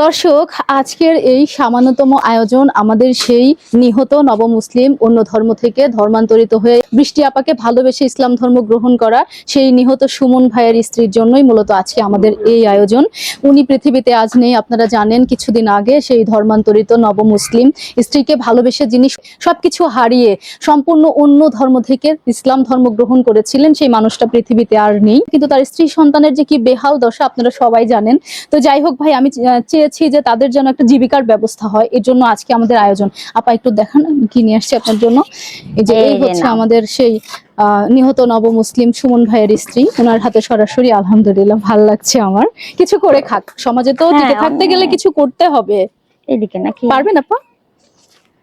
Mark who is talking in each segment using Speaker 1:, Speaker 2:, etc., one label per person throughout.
Speaker 1: দর্শক আজকের এই সামান্যতম আয়োজন আমাদের সেই নিহত নবমুসলিম অন্য ধর্ম থেকে ধর্মান্তরিত হয়ে বৃষ্টি আপাকে ভালোবেসে ইসলাম ধর্ম গ্রহণ করা সেই নিহত সুমন ভাইয়ের স্ত্রীর জন্যই মূলত আজকে আমাদের এই আয়োজন। উনি পৃথিবীতে আজ নেই আপনারা জানেন কিছুদিন আগে সেই ধর্মান্তরিত নবমুসলিম স্ত্রীকে ভালোবেসে যিনি সবকিছু হারিয়ে সম্পূর্ণ অন্য ধর্ম থেকে ইসলাম ধর্ম গ্রহণ করেছিলেন সেই মানুষটা পৃথিবীতে আর নেই। কিন্তু তার স্ত্রী সন্তানের যে কি বেহাল দশা আপনারা সবাই জানেন। তো যাই হোক ভাই আমি আহ, চেয়েছি যে তাদের জন্য একটা জীবিকার ব্যবস্থা হয়। এর জন্য আজকে আমাদের আয়োজন। আপা একটু দেখান কি নিয়ে আসছি আপনার জন্য? এই যে
Speaker 2: এই
Speaker 1: হচ্ছে আমাদের সেই আহ, নিহত নবমুসলিম সুমন ভাইয়ের স্ত্রী। ওনার হাতে সরাসরি আলহামদুলিল্লাহ ভালো লাগছে আমার। কিছু করে খাক। সমাজে তো টিকে
Speaker 2: হ্যাঁ,
Speaker 1: থাকতে গেলে কিছু করতে হবে।
Speaker 2: এদিকে নাকি?
Speaker 1: পারবেন আপা?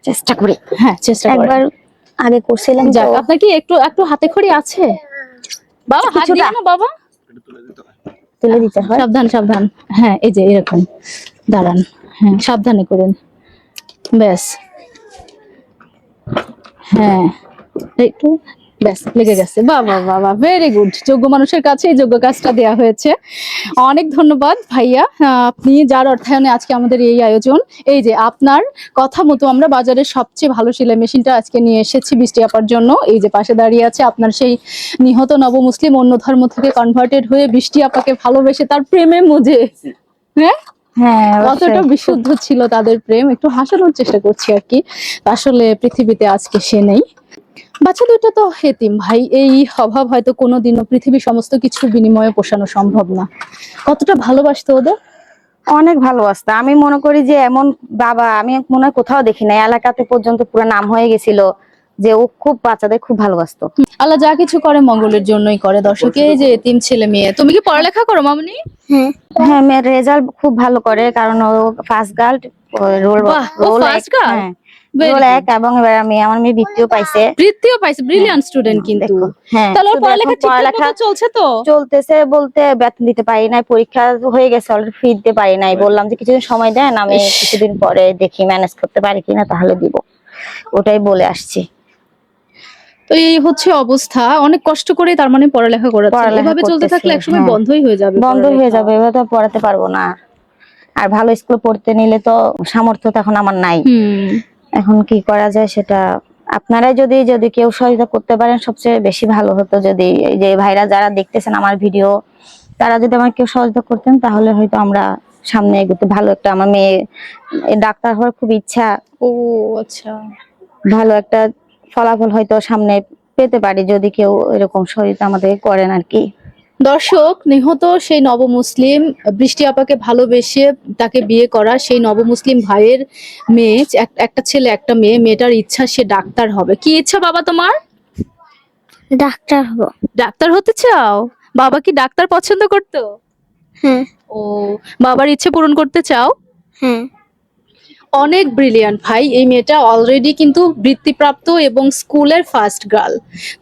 Speaker 2: চেষ্টা করি।
Speaker 1: হ্যাঁ চেষ্টা
Speaker 2: একবার আগে করছিলাম।
Speaker 1: যাক আপনার কি একটু একটু হাতে খড়ি আছে? বাবা হাত। দিও না বাবা।
Speaker 2: তুলে দিতে হয়।
Speaker 1: সাবধান সাবধান। হ্যাঁ এই যে এরকম। দাঁড়ান হ্যাঁ সাবধানে করেন। ব্যাস। হ্যাঁ একটু ব্যাস, লেগে গেছে। বাহ বাহ ভেরি গুড যোগ্য মানুষের কাছে এই যোগ্য কাজটা দেয়া হয়েছে। অনেক ধন্যবাদ, ভাইয়া। আপনি যার অর্থায়নে আজকে আমাদের এই আয়োজন, এই যে আপনার কথা মতো আমরা বাজারের সবচেয়ে ভালো সেলাই মেশিনটা আজকে নিয়ে এসেছি বৃষ্টি আপার জন্য। এই যে পাশে দাঁড়িয়ে আছে আপনার সেই নিহত নবমুসলিম অন্য ধর্ম থেকে কনভার্টেড হয়ে বৃষ্টি আপাকে ভালোবেসে তার প্রেমে মজে হ্যাঁ?
Speaker 2: হ্যাঁ
Speaker 1: কতটা বিশুদ্ধ ছিল তাদের প্রেম একটু হাসানোর চেষ্টা করছি আর কি। আসলে পৃথিবীতে আজকে সে নেই। বাচ্চা দুইটা তো হেতিম ভাই এই অভাব হয়তো কোনোদিনও পৃথিবীর সমস্ত কিছু বিনিময়ে পোষানো সম্ভব না। কতটা ভালোবাসতো ওদের?
Speaker 2: অনেক ভালোবাসতো। আমি মনে করি যে এমন বাবা আমি মনে হয় কোথাও দেখি না এলাকাতে পর্যন্ত পুরো নাম হয়ে গেছিল। যে ও খুব বাচ্চাদের খুব ভালোবাসতো।
Speaker 1: আল্লাহ যা কিছু করে মঙ্গলের জন্যই করে। দর্শক এই যে এতিম ছেলে মেয়ে তুমি কি পড়ালেখা করো মামনি?
Speaker 2: হ্যাঁ। মেয়ের রেজাল্ট খুব ভালো করে কারণ ও ফার্স্ট গার্ল রোল রোল. এক এবং এবার আমি আমার মেয়ে বৃত্তিও পাইছে।
Speaker 1: বৃত্তিও পাইছে ব্রিলিয়ান্ট স্টুডেন্ট কিন্তু।
Speaker 2: হ্যাঁ
Speaker 1: তাহলে পড়ালেখা
Speaker 2: পড়ালেখা
Speaker 1: চলছে তো?
Speaker 2: চলতেছে বলতে বেতন দিতে পারি নাই পরীক্ষা হয়ে গেছে অলরেডি ফি দিতে পারি নাই। বললাম যে কিছুদিন সময় দেন আমি কিছুদিন পরে দেখি ম্যানেজ করতে পারি কিনা তাহলে দিব। ওটাই বলে আসছি।
Speaker 1: তো এই হচ্ছে অবস্থা। অনেক কষ্ট করে তার মানে পড়ালেখা করাচ্ছে। এভাবে চলতে থাকলে একসময়
Speaker 2: হ্যাঁ।
Speaker 1: বন্ধই হয়ে যাবে
Speaker 2: বন্ধ হয়ে যাবে এবার তো পড়াতে পারব না। আর। ভালো স্কুলে পড়তে নিলে তো সামর্থ্য এখন আমার নাই। এখন কি করা যায় সেটা আপনারাই যদি যদি কেউ সহযোগিতা করতে পারেন সবচেয়ে বেশি ভালো হতো যদি এই যে ভাইরা যারা দেখতেছেন আমার ভিডিও তারা যদি আমার কেউ সহযোগিতা করতেন তাহলে হয়তো আমরা সামনে এগোতে ভালো একটা আমার মেয়ে ডাক্তার হওয়ার খুব ইচ্ছা।
Speaker 1: ও আচ্ছা।
Speaker 2: ভালো একটা ফলাফল হয়তো সামনে পেতে পারি যদি কেউ এরকম সহযোগিতা আমাদের করেন আর কি।
Speaker 1: দর্শক নিহত সেই নবমুসলিম বৃষ্টি আপাকে ভালোবেসে তাকে বিয়ে করা সেই নবমুসলিম ভাইয়ের মেয়ে এক- একটা ছেলে একটা মেয়ে মেয়েটার ইচ্ছা সে ডাক্তার হবে। কি ইচ্ছা বাবা তোমার?
Speaker 2: ডাক্তার হব।
Speaker 1: ডাক্তার হতে চাও? বাবা কি ডাক্তার পছন্দ করতো?
Speaker 2: হ্যাঁ।
Speaker 1: ও বাবার ইচ্ছে পূরণ করতে চাও?
Speaker 2: হ্যাঁ।
Speaker 1: অনেক ব্রিলিয়ান্ট ভাই। এই মেয়েটা অলরেডি কিন্তু বৃত্তিপ্রাপ্ত এবং স্কুলের ফার্স্ট গার্ল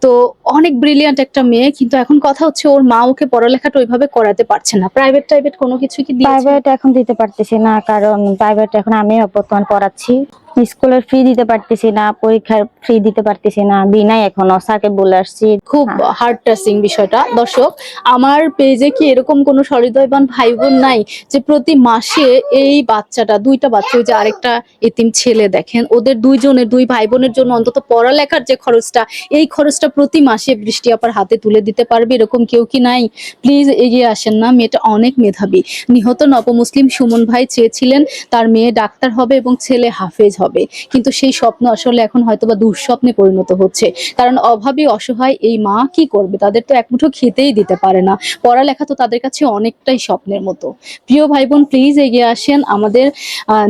Speaker 1: তো অনেক ব্রিলিয়ান্ট একটা মেয়ে, কিন্তু এখন কথা হচ্ছে ওর মা ওকে পড়ালেখাটা ওইভাবে করাতে পারছে না। প্রাইভেট টাইভেট কোনো কিছু কি
Speaker 2: প্রাইভেট এখন দিতে পারতেছি না, কারণ প্রাইভেট এখন আমি বর্তমান পড়াচ্ছি। স্কুলের ফ্রি দিতে পারতেছি না পরীক্ষার ফ্রি দিতে পারতেছি না দিনাই এখনও স্যারকে বলে আসছি।
Speaker 1: খুব হার্ড টাচিং বিষয়টা। দর্শক আমার পেজে কি এরকম কোনো সহৃদয়বান ভাই বোন নাই যে প্রতি মাসে এই বাচ্চাটা দুইটা বাচ্চা ওই যে আরেকটা এতিম ছেলে দেখেন ওদের দুইজনের দুই ভাই বোনের জন্য অন্তত পড়ালেখার যে খরচটা এই খরচটা প্রতি মাসে বৃষ্টি আপার হাতে তুলে দিতে পারবে এরকম কেউ কি নাই? প্লিজ এগিয়ে আসেন না মেয়েটা অনেক মেধাবী। নিহত নবমুসলিম সুমন ভাই চেয়েছিলেন তার মেয়ে ডাক্তার হবে এবং ছেলে হাফেজ হবে। কিন্তু সেই স্বপ্ন আসলে এখন হয়তো বা দুঃস্বপ্নে পরিণত হচ্ছে। কারণ অভাবে, অসহায় এই মা কি করবে? তাদের তো এক মুঠো খেতেই দিতে পারে না। পড়ালেখা তো তাদের কাছে অনেকটাই স্বপ্নের মতো। প্রিয় ভাই বোন প্লিজ এগিয়ে আসেন। আমাদের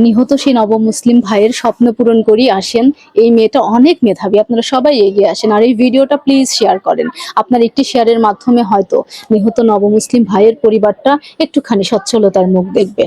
Speaker 1: নিহত সেই নবমুসলিম ভাইয়ের স্বপ্ন পূরণ করি আসেন। এই মেয়েটা অনেক মেধাবী। আপনারা সবাই এগিয়ে আসেন। আর এই ভিডিওটা প্লিজ শেয়ার করেন। আপনার একটি শেয়ারের মাধ্যমে হয়তো নিহত নবমুসলিম ভাইয়ের পরিবারটা একটুখানি সচ্ছলতার মুখ দেখবে।